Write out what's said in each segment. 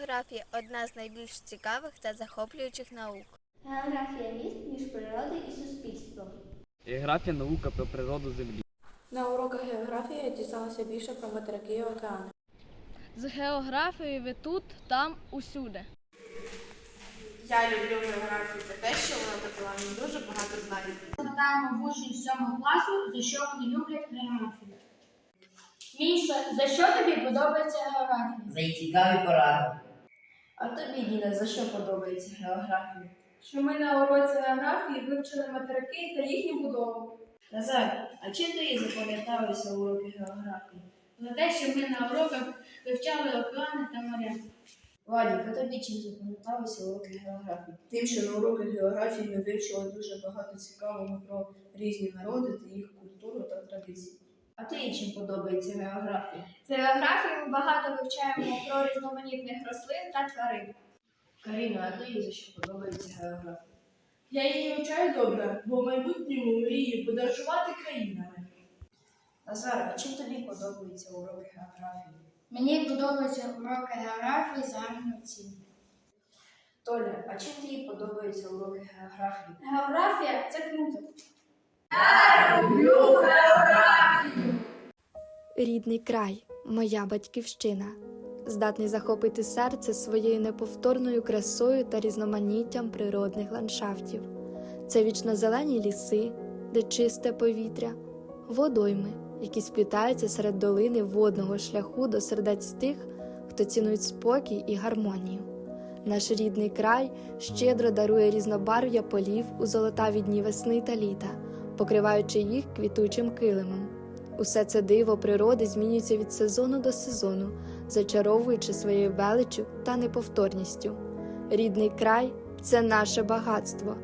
географія одна з найбільш цікавих та захоплюючих наук. Географія міст між природою і суспільством. Географія наука про природу Землі. На уроках географії я дізналася більше про материки і океани. З географією ви тут, там, усюди. Я люблю географію. Це те, що вона додала мені дуже багато знань. Запитаємо в учнів 7 класу, за що вони люблять географію. Міша, за що тобі подобається географія? За цікаві поради. А тобі, Діна, за що подобається географія? що ми на уроці географії вивчили материки та їхню будову. Назар, а чим тобі запам'яталися уроки географії? За те, що ми на уроках вивчали океани та моря. Вадік, а тобі чим запам'яталися уроки географії? Тим, що на уроках географії ми вивчили дуже багато цікавого про різні народи та їх культуру А чим подобається географія? З географії ми багато вивчаємо про різноманітних рослин та тварин. Каріна, а тобі за що подобається географія? Я її вивчаю добре, бо в майбутньому мрію подорожувати країнами. Назар, а чим тобі подобаються уроки географії? Мені подобаються уроки географії загальної оцінки. Толя, а чим тобі подобаються уроки географії? Географія це круто. Рідний край, моя батьківщина, здатний захопити серце своєю неповторною красою та різноманіттям природних ландшафтів. Це вічнозелені ліси, де чисте повітря, водойми, які сплітаються серед долини водного шляху до сердець тих, хто цінують спокій і гармонію. Наш рідний край щедро дарує різнобарв'я полів у золотаві дні весни та літа, покриваючи їх квітучим килимом. Усе це диво природи змінюється від сезону до сезону, зачаровуючи своєю величчю та неповторністю. Рідний край це наше багатство,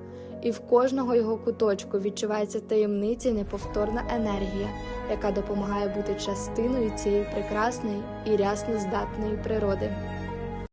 і в кожного його куточку відчувається таємниця і неповторна енергія, яка допомагає бути частиною цієї прекрасної і рясно здатної природи.